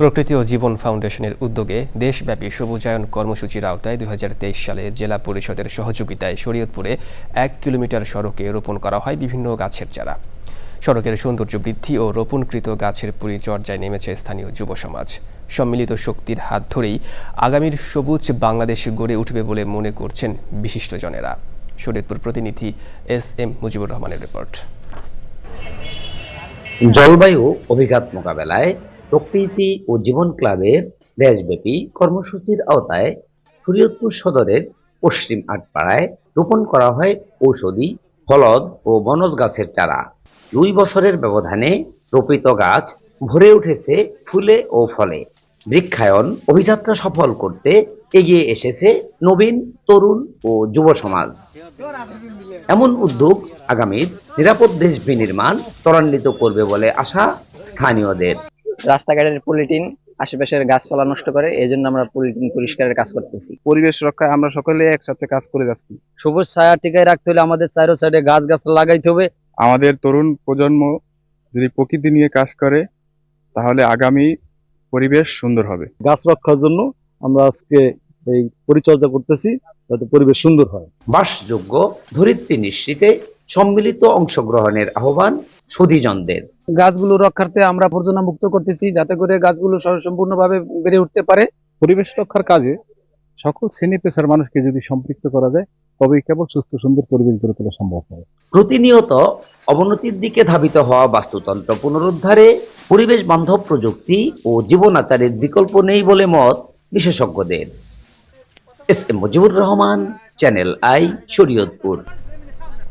প্রকৃতি ও জীবন ফাউন্ডেশনের উদ্যোগে দেশব্যাপী সবুজায়ন কর্মসূচির আওতায় দুই হাজার তেইশ সালে জেলা পরিষদের সহযোগিতায় শরীয়তপুরে এক কিলোমিটার সড়কে রোপণ করা হয় বিভিন্ন গাছের চারা। সড়কের সৌন্দর্য বৃদ্ধি ও রোপণকৃত গাছের পরিচর্যায় নেমেছে স্থানীয় যুব সমাজ সম্মিলিত শক্তির হাত ধরেই আগামীর সবুজ বাংলাদেশ গড়ে উঠবে বলে মনে করছেন বিশিষ্টজনেরা। শরীয়তপুর প্রতিনিধি এস এম মুজিবুর রহমানের রিপোর্ট। জলবায়ু অভিঘাত মোকাবেলায় প্রকৃতি ও জীবন ক্লাবের দেশব্যাপী কর্মসূচির আওতায় শরীয়তপুর সদরের পশ্চিম আটপাড়ায় রোপণ করা হয় ঔষধি, ফলদ ও বনজ গাছের চারা। দুই বছরের ব্যবধানে রোপিত গাছ ভরে উঠেছে ফুলে ও ফলে। বৃক্ষায়ন অভিযাত্রা সফল করতে এগিয়ে এসেছে নবীন, তরুণ ও যুব সমাজ। এমন উদ্যোগ আগামীর নিরাপদ দেশ বিনির্মাণ ত্বরান্বিত করবে বলে আশা স্থানীয়দের। রাস্তাঘাটের পলিটিন আশেপাশের গাছপালা নষ্ট করে এই জন্য আমরা পলিটিন পরিষ্কারের কাজ করতেছি। পরিবেশ রক্ষায় আমরা সকলে একসাথে কাজ করে যাচ্ছি। সবুজ ছায়া টিকায় রাখতে হলে আমাদের চারো সাইডে গাছ গাছ লাগাইতে হবে। আমাদের তরুণ প্রজন্ম যদি প্রকৃতি নিয়ে কাজ করে তাহলে আগামী পরিবেশ সুন্দর হবে। গাছ রক্ষার জন্য আমরা আজকে এই পরিচর্যা করতেছি যাতে পরিবেশ সুন্দর হয়। বাসযোগ্য ধরিত্রী নিশ্চিতে সম্মিলিত অংশগ্রহণের আহ্বান সুধীজনদের গাছগুলো রক্ষার্থে আমরা আবর্জনা মুক্ত করতেছি যাতে করে গাছগুলো সম্পূর্ণভাবে বেড়ে উঠতে পারে। পরিবেশ রক্ষার কাজে সকল শ্রেণি পেশার মানুষকে যদি সম্পৃক্ত করা যায় তবেই কেবল সুস্থ সুন্দর পরিবেশ গড়ে তোলা সম্ভব হবে। প্রতিনিয়ত অবনতির দিকে ধাবিত হওয়া বাস্তুতন্ত্র পুনরুদ্ধারে পরিবেশ বান্ধব প্রযুক্তি ও জীবনাচারের বিকল্প নেই বলে মত বিশেষজ্ঞদের। S M Mujibur Rahman Channel I Shariatpur.